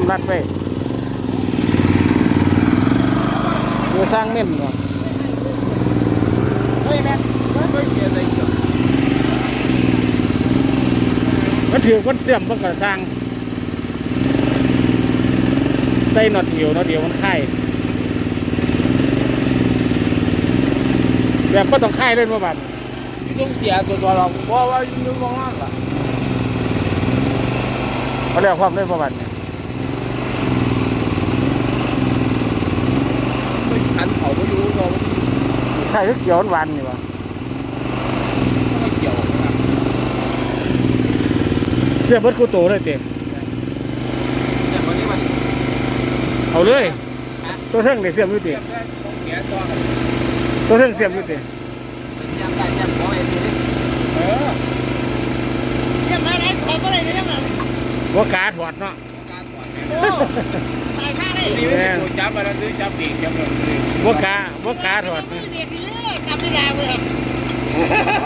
มรัดไปเพื่อสร้างเม่นเนาะเฮ้ยแม่เฮ้ยเกียร์อะไรอีกเหรอมันถือคนเสื่อมมันก็สร้างใส่หนอดเดียวหนอดเดียวมันไข่แบบก็ต้องไข่เล่นว่าบัดที่ต้องเสียตัวตัวเราเพราะว่ายุ่งมองนั่นล่ะเขาเรียกความเล่นว่าบัดเนี่ยไม่ขันเขาไม่รู้ เราไข่คือเกี่ยวหวานๆนี่วะไม่เกี่ยวนะครับเสียเบิ ดกูโตเลยเต็มอย่างวันนี้มันเอาเลยตัวเทิงได้เสียมอยู่เทีเต็ยมบได้ต้องเสียตัวกันตัวเทิงเสียมอยู่เต็มยำได้ยำขอไอ้ทีนี้เออยังไม่ได้ขออะไรเลยยังไงว่ากาถอดเนาะการก่อนโอ้ตายข้าเลยนี่ไม่ได้จับอะไรซื้อจับปีกจับเลยว่ากาว่ากาถอดเด็กเลยจำไม่ได้เลย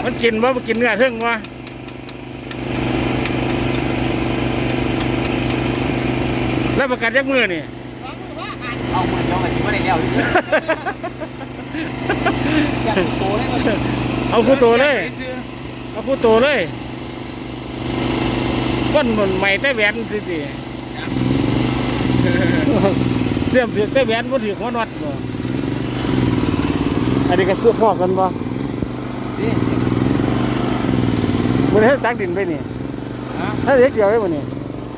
มันกินว่ามันกินเนื้อเทิงวะแล้วประกันยักมือนี่เอาเหมือนเราแบบนี้ไม่ได้เลี้ยวอยากโตเลยก็เอาคู่โตเลย เอาคู่โตเลยก้นมันใหม่แต่แหวนสิสิ เสียมถือแต่แหวนบ่ถือหัวนอดบ่อันนี้ก็เสื้อพอกันบ่นี่บ่ได้ตักดินไปนี่ฮะถ้าเด็กเดียวไว้บ่นี่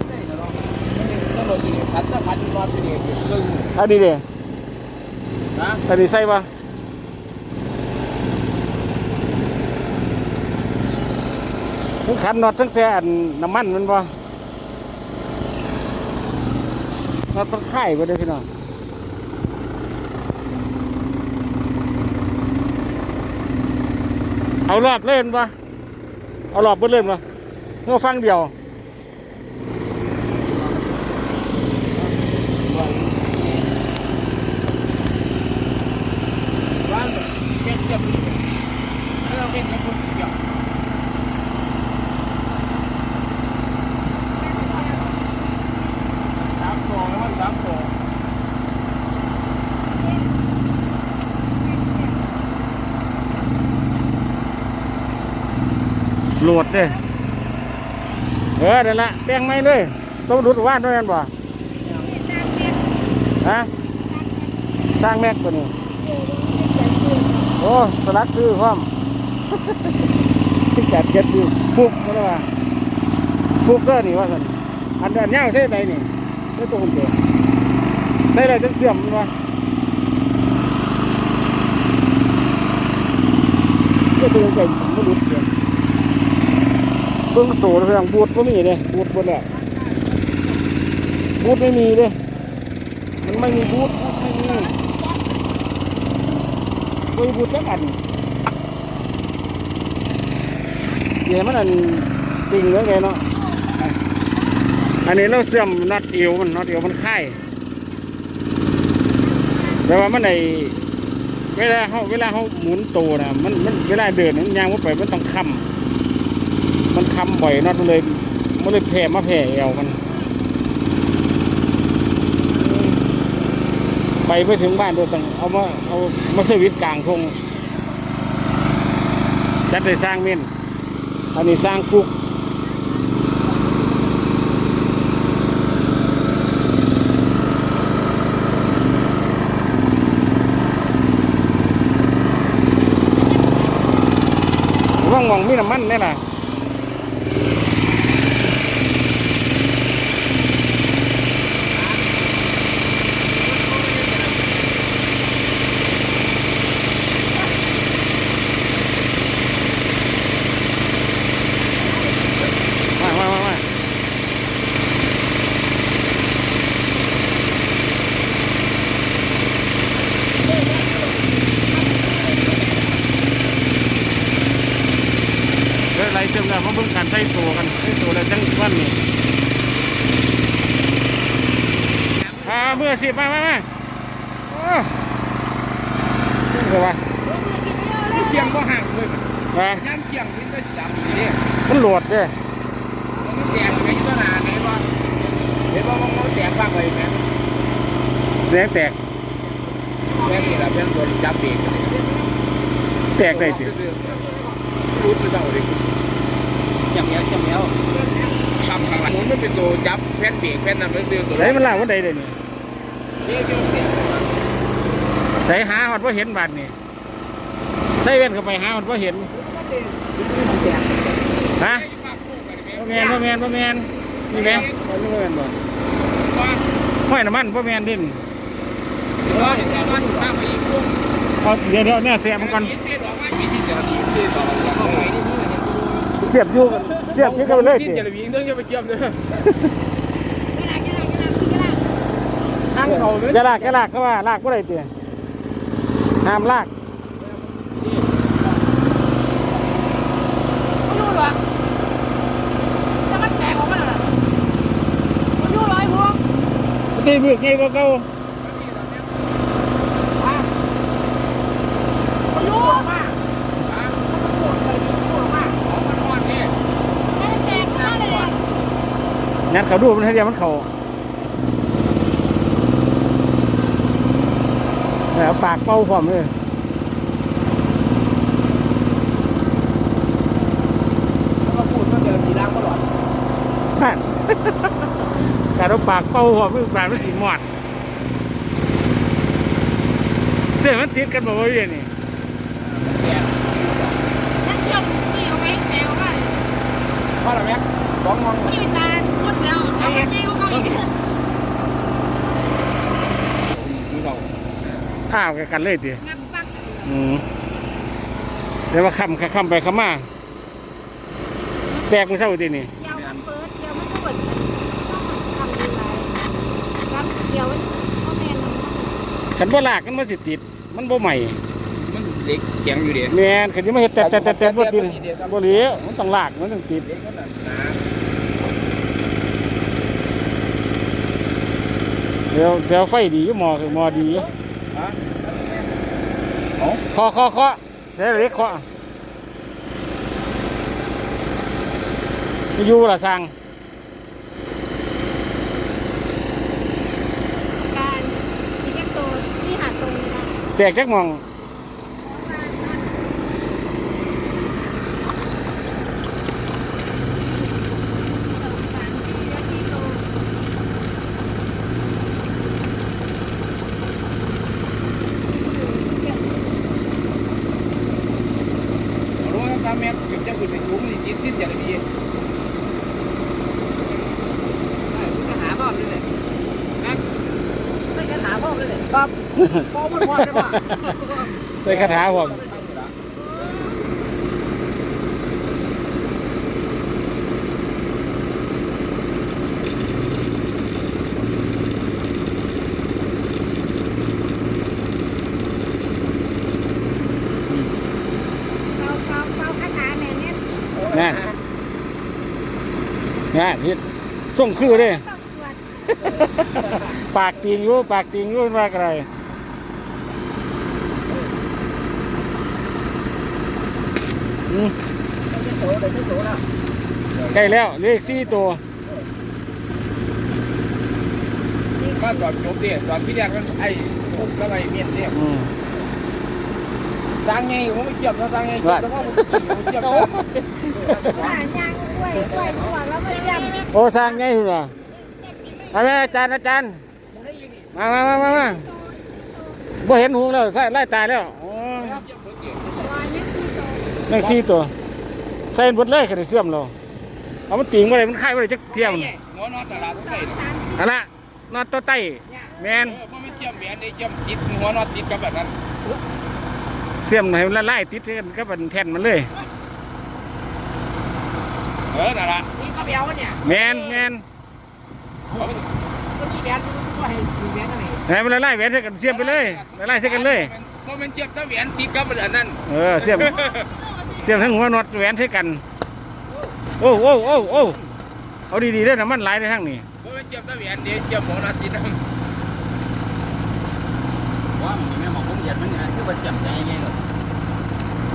ได้แล้วต้องรถที่นี่พันจะพันรถที่นี่ครึ่งอันนี้เด้นะอันนี้ใส่บ่ทั้งขันน็อตทั้งแซ่อันน้ำมันมันบ่ เราตมันไข่ไปเด้อพี่น้องเอารอบเล่นปะเอารอบเบิ่เล่นปะเงาฟังเดียว ร้านเก็บเก็บแล้วเราเก็บเก็บเก็บสามตัวแล้วสามตัว โหลดเด้เออเดี๋ยวละแป้งไม่เลย ต้องดูดว่านด้วยกันบ่ฮะสร้างแม็กตัวนี้โอ้สลักซื้อพร้อมที่จัดเก็ดอยู่ฟุกก็ได้ว่าฟุกเด้อนี่ว่าสันอันอันยาวใช่ไหมนี่ไม่ตัวคนเดียวใช่ไรจังเสื่อมมันวะก็ตัวใหญ่ไม่รู้ เดียวเบิ่งโซ่เรื่องบูดไม่มีเลยบูดหมดแล้วบูดไม่มีเลยมันไม่มีบูดบูดไม่มีไม่มีบูดจักอันเดี๋ยวมันอันจริงเหลือไงเนาะอันนี้เราเสื่อมน็อตเอวมันน็อตเอวมันค่ายแต่ว่ามันในเวลาเขาเวลาเขาหมุนตัวนะมันมันเวลาเดินมันยางมันไปมันต้องค้ำ มันค้ำบ่อยน็อตมันเลยมันเลยแผ่มาแผ่เอวมัน ไปไม่ถึงบ้านโดยต้องเอามาเอามาเซอร์วิสกลางทงจัดได้สร้างเม่นอันนี้สร้างคุกว่างหวังมีน้ำมันนี่ล่ะมามามามาเรื่องอะไรเติมแล้วมาเบิ่งการใช้โซ่กันใช้โซ่แล้วจังวันนี้อ่าเมื่อสิมามามาโอ้เดี๋ยวว่าเกี่ยงก็ห่างเลยมาย่างเกี่ยงนี่ก็จับอยู่นี่มันโหลดเด้มันแตกไงตัวหนาไหนบ้างเห็นว่ามันแตกบ้างแรงแตกแค่นี้ละเพื่อนตัวจับเบรกแตกได้สิรูดไปเท่าเลยจำแล้วจำแล้วคำข้างหลังมันเป็นตัวจับแผ่นเบรกแผ่นนั้นมันเป็นตัวไหนมันล่างวันใดเลยนี่นี่เกี่ยวเสียง ใส่หาหอดว่าเห็นบาดนี่ใส่เว้นเข้าไปหาหอดว่าเห็นฮะพ่อแมนพ่อแมนพ่อแมนนี่แม่พ่แมนบ่ห้อยน้ำมันพ่อแมนดินว่าเห็นเดี๋ยวเดี๋ยวเนี่ยเสียบมันก่อนเสียดอกว่ามีที่จะมีที่ต่อแล้วก็ไปนี่เสียบอยู่เสียบอยึดกันเลยที่สิจะมีเรื่องจะไปเกี่ยมเลยาษกระดาษกระดาษกระดาษทางเขาเลยอย่าลากอย่าลากก็ว่าลากก็ได้เตี๋ยห้ามลากไม่รู้หรอจะมันแตกออกมาเหรอไม่รู้ร้อยพวงตีเบือกไงก็เก่าไม่รู้มากให้มันแตกมาเลยเนี่ยงั้นเขาดูมันให้เดียวมันเขา แล้วปากเป่าพร้อมเลยก็พูดว่าเจอมีร่างตลอดนั่นการเอาปากเป่าพร้อมมือปากมันสีหมอดเสียมันติดกันบ่อยนี่นั่งเชื่อมนี่เอาไว้แตกออกมาเลยพ่อหรอแม่สองมองนี่เป็นตาพุดแล้วแล้วมันตีเขาอีก มีเรา อ้าวกันเลยติงับปักอืมเดี๋ยวว่าคำคำไปคำมาแตกมันเศร้าตินี่เดี๋ยวมันเปิดเดี๋ยวมันก็เปิดต้องทำยังไงครับเดี๋ยวมันก็แมนขันบ่ลากมันมาสิติด มันบ่ใหม่มันเล็กเขียงอยู่เดียวแม่นขันจะมาเฮ็ดแต่แต่แต่แต่บ่ติดบ่เหลียวมันต้องลากมันต้องติดเล็กก็หนาหนาเดี๋ยวเดี๋ยวไฟดีอยู่หมอคือหมอดีอยู่ฮะ เอาเคาะเคาะเคาะเดี๋ยวเล็กเคาะอยู่ละสั่งการที่แค่ตัวที่หาตรงนี้นะแตกจักหมอง รู้ว่าตามแม่ถึงจะขึ้นไปสูงนี่จิตสิ้นอย่างดีจะหาบ้านนี่แหละนะไม่จะหาบ้านนี่แหละครับพ่อมันพอ ได้ป่ะใส่คาถาผมเขาเขาเขาคาถาแม่เนี่ยนั่นนั่นเฮ็ดส่งคือเด้ต้องตรวจปากตีงอยู่ปากตีงอยู่ว่าอะไรอืม ใกล้แล้วเหลืออีกสี่ตัวบ้านก่อนจบเดียตอนที่แรกมันไอ้พุกแล้วไอ้เมียนเนี่ยอืมสร้างไงผมไม่เกี่ยวนะสร้างไงเกี่ยวแล้วก็ผมเกี่ยวกันหายางกล้วยกล้วยหัวแล้วไม่ยังโอ้สร้างไงเหรอมาแม่อาจารย์อาจารย์มามามามามาบ่เห็นหูแล้วใส่ไล่ตายแล้วโอ้ยวาย นี่คือโตนั่งสี่ตัวใส่หมดเลยขนาดเสื่อมเราเอามันติงมาเลยมันคายมาเลยจักเทียมหัวนอนตลาดทุกไก่สามสิบอันละนอนตัวไต้แมนเออเพราะไม่เกี่ยวแหวนได้เกี่ยวจิตหัวนอนติดกับแบบนั้นเสื่อมให้มันละลายติดกันก็เป็นแท่นมันเลยเออนั่นละนี่ก็เบี้ยวเนี่ยแมนแมนก็มีแหวนก็ให้มีแหวนอะไรให้มันละลายแหวนใส่กันเสียมไปเลยละลายใส่กันเลยเพราะมันเจ็บถ้าแหวนติดกับแบบนั้นเออเสียม เสียมทั้งหัวนอดแหวนใส่กัน โอ้โอ้โอ้โอ้เอาดีๆเด้อนะมันหลายในทั้งนี้เพราะมันเจ็บถ้าแหวนเดี๋ยวเจ็บหัวนอนติดนะว่าแม่หมอผมเหยียดมันเนี่ยคือว่าเจ็บใจไงหรอก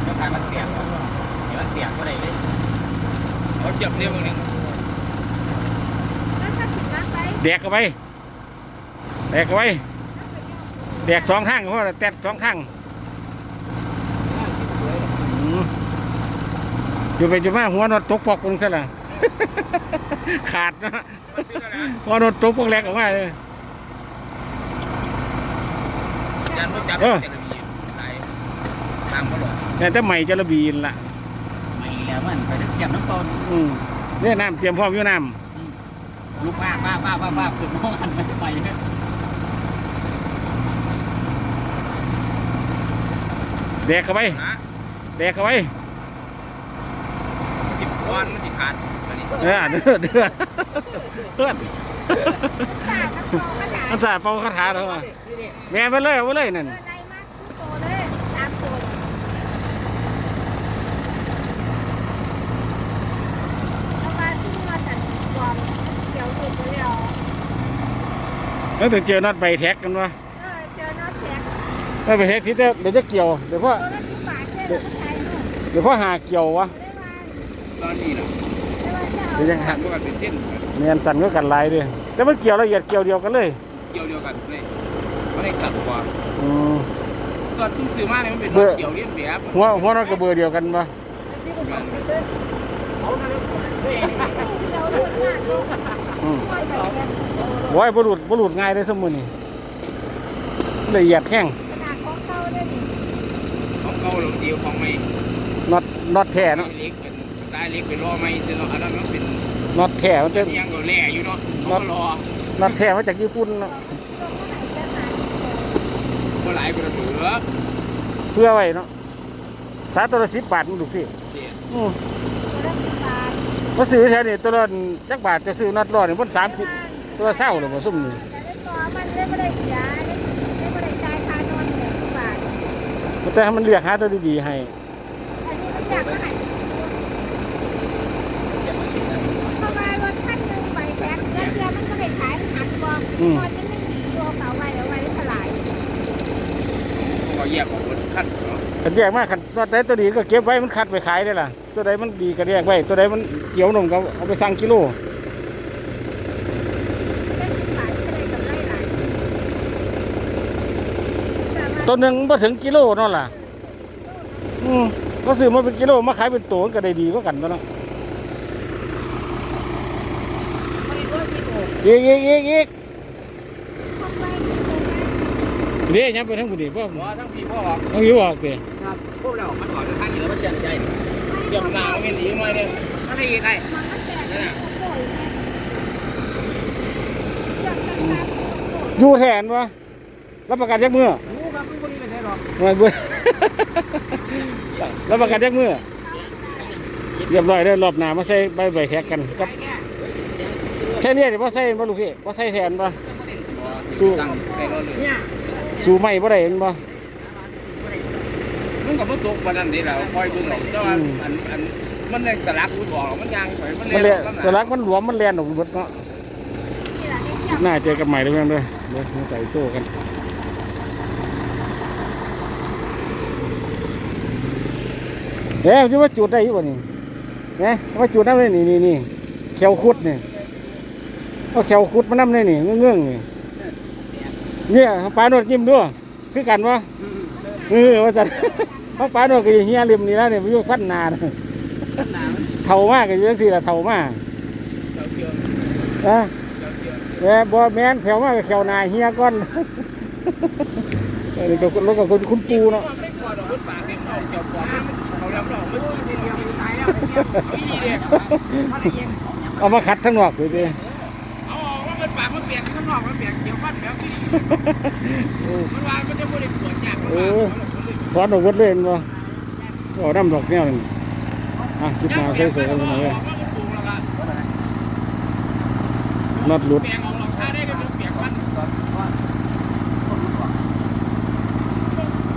แล้วทางมันเปียกเดี๋ยวมันเปียกก็ได้เลยเขาเจ็บเรียบนึงแล้วถ้าถึงน้ำไปแดกเข้าไปแดกเข้าไปไปแดกสองทางเพราะว่าแตดสองทางอืม อยู่ไปอยู่มาหัวนอดตกปอกคนซะละขาดนะหัวนอดตกปอกแรกออกมาเลยยันรถจับเออเจลบีไหนตามเขาหรอแต่แต่ใหม่จะระบีนละไม่แล้วมันไปเสียบน้ำต้นอืมเนี่ยน้ำเตรียมพร้อมอยู่น้ลูกป้าป้าป้าป้าป้าขึ้นห้องอันไปไปเนี่ยำแดกเข้าไปนะแดกเข้าไปจิบ ก้อนมันจิขาดตัวนี้เออเดือดเดือดเดือดตากับโตขนาดมันสาดเป่าคาถาเถอะวะแม่ไปเลยเอาไปเลยนั่นเออไรมากคือโตเลยตามโตเพราะว่าที่มาจากความเกี่ยวถูกไปแล้วแล้วถึงเจอน็อตใบแท็กกันวะเออเจอน็อตแท็กน็อตใบแท็กที่จะเดี๋ยวจะเกี่ยวเดี๋ยวพ่อตัวละสิบบาทเลยเราใช้นู่นเดี๋ยวพ่อหาเกี่ยววะได้ว่าต อนนี้นะได้ว่าจะเอาเดี๋ยวยังหัหันกด้วยกันเป็นเส้นเนียนสั่นก็กันลายด้วยแต่มันเกี่ยวละเอียดเกี่ยวเดียวกันเลย เกี่ยวเดียวกันเลยไม่ได้ตัดกว่าอืมตอนซึ่งซื้อมาเนี่ยมันเป็นเบอร์เกี่ยวเลียนแบบหัวหัวน็อตกับเบอร์เดียวกันปะเดี๋ยวหลุดหน้าลูกอืมค่อยไปแท็กโว้ยบรุษบรุษง่ายเลยสมุนี่ละเอียดแข้งขนาดของเก่าได้นี่ของเก่าหรือเดียวของใหม่น็อตน็อตแท้เนาะเนาะเล็กไป็นล้อใหม่แต่เนาะอันนั้นมันเป็นน็อตแท้มันจะยังก็แหล่อยู่เนาะเขาก็รอน็อตแท้มาจากญี่ปุ่นเนาะเมื่อไหร่ก็จะเหลือเพื่อไว้เนาะถ้าตัวละสิบบาทมันดูพี่เด็ดอืมาทมาซื้อแถวนี้ตัวละจักบาทจะซื้อน็อตรอดนี่มันสามสิบตัวละเศร้าเลยบ่ซุ่มนี่แต่ได้ตัวมันได้ไม่ได้เสียได้ไม่ได้จ่ายค่านอนแปดสิบบาทแต่ให้มันเลือกหาตัวดีๆให้ อันนี้มันอยากมาให้เพราะว่ารถคันหนึ่งไปแท็กแล้วเทียมันก็ได้ขาย หักกองตอนนี้ไม่มีตัวเก่าไว้เอาไว้เท่าไหร่เขาก็แยกออกเป็นขั้นเนาะขันแยกมากขันตัวใดตัวดีก็เก็บไว้มันคัดไปขายได้ล่ะ ตัวใดมันดีก็แยกไว้ ตัวใดมันเกี่ยวหนุ่มก็เอาไปสั่งกิโลเป็นสิบบาทก็ได้กำไรหลายแต่ว่าตัวหนึ่งมาถึงกิโลนั่นล่ะ อืมก็ซื้อมาเป็นกิโลมาขายเป็นตัวก็ได้ดีกว่ากันตัวเนาะอีกอีกอีกอีก เข้าไป เดี๋ยวยังไปทั้งบุรีพ่อว่าทั้งพี่พ่อบอกต้องอยู่ออกเดี๋ยครับพวกเรามันออกจากทางอยู่แล้วมันเชื่อมใจเชื่อมหน้ามันเป็นอีกหน่อยนึงถ้าได้ยินได้มันก็แตกเป็นโป่ยไงเรื่องต่างๆอยู่แทนวะรับประกันยักมือรู้ครับพวกนี้เป็นไงหรอกมาเบื่อรับประกันยักมือเรียบร้อยได้อรอบหน้ามาใส่ใบใบแท็กกันกับแค่นี้เดี๋ยวพ่ใส่บ่ลูกพี่พ่ใส่แทนบ่สู้ ตั้งในรถเลยเนี่ยสู้ไม่บ่ได้เห็นบ่มันก็บ่ตกปานนั้นเด้ล่ะคอยเบิ่งหรอกแต่ว่าอืมอันอันมันได้สลักพูดออกมันยางไปมันมันเล่เลยสลักมันหลวมมันแลนออกหมดเนาะนี่แหละให้เทียบหน้าเจอกันใหม่เลยเพื่อนเด้วยเดี๋ยวมาใส่โซ่กันเอ๊ะจะว่าจุดได้อยู่บ่นี่เนี่ยว่าจุดได้เลยนี่นี่นี่แขวคุดนี่ก็แขวคุดมันน้ำเลยนี่เงื่องๆนี่ เนี่ยปลาโนดยิ้มด้วยคือกันวะเออว่าจัดเพราะปลาโนดก็อยู่เฮียริมนี่แล้วเนี่ยมันอยู่ฟันนาน่ะเท่ามากก็อยู่จังซี่ละเท่ามากนะแม่บ่แม่นแถวมากก็แขวนาเฮียก่อนเออนี่ก็รถกับคนคุณปูเนาะไม่กลัวดอกรถปากเนี่ยเอาเกี่ยวกว่าเขาลำดอกไม่รู้จะเดียวตายแล้วนี่เด้เขาได้ยินเอามาขัดทั้งนอกเลยดิ ปากมันเปียกข้างนอกมันเปียกเดี๋ยวฟันแบบนี้มันว่ามันจะบริปวดจากมันว่าถอนออกวัดเล่นบ่เอาน้ำดอกเนวนึงอะจุดมาใส่ๆกันหน่อยเลยน็อตหลุด